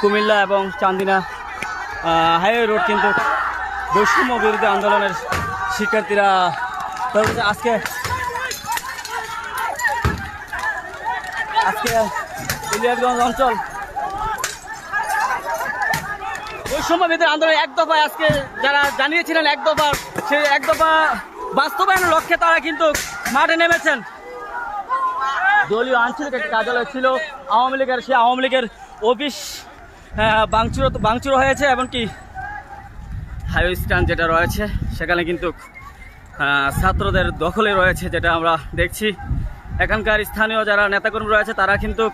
কুমিল্লা এবং Chandina highway road কিন্তু বৈষম্য বিরোধী আন্দোলনের শিক্ষার্থীরা আজকে আজকে ইলিয়াসগঞ্জ অঞ্চল বৈষম্য বিরোধী আন্দোলন এক দফায় আজকে যারা জানিয়েছিলেন এক দফা সেই এক দফা বাস্তবায়নের লক্ষ্যে তারা কিন্তু মাঠে নেমেছেন। দলীয় আঞ্চলিক একটি কার্যালয় ছিল। আওয়ামী লীগের, সেই আওয়ামী লীগের অফিস বাংচুর ভাঙচুর হয়েছে এমনকি হাইওয়ে স্ট্যান্ড যেটা রয়েছে, সেখানে কিন্তু ছাত্রদের দখলে রয়েছে যেটা আমরা দেখছি। এখানকার স্থানীয় যারা নেতাকর্মী রয়েছে, তারা কিন্তু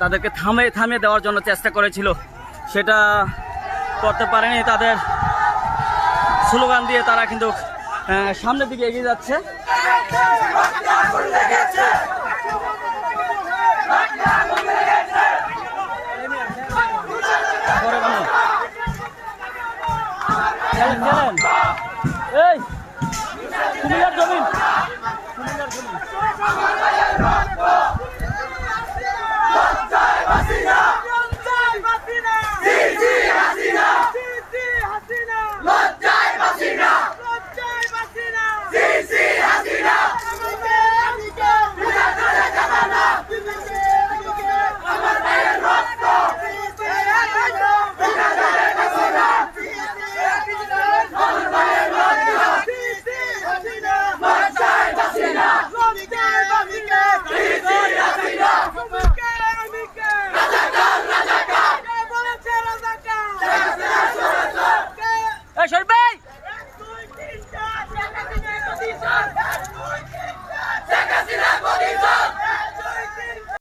তাদেরকে থামে, থামিয়ে দেওয়ার জন্য চেষ্টা করেছিল। সেটা করতে পারেনি তাদের স্লোগান দিয়ে তারা কিন্তু সামনের দিকে এগিয়ে যাচ্ছে। 저는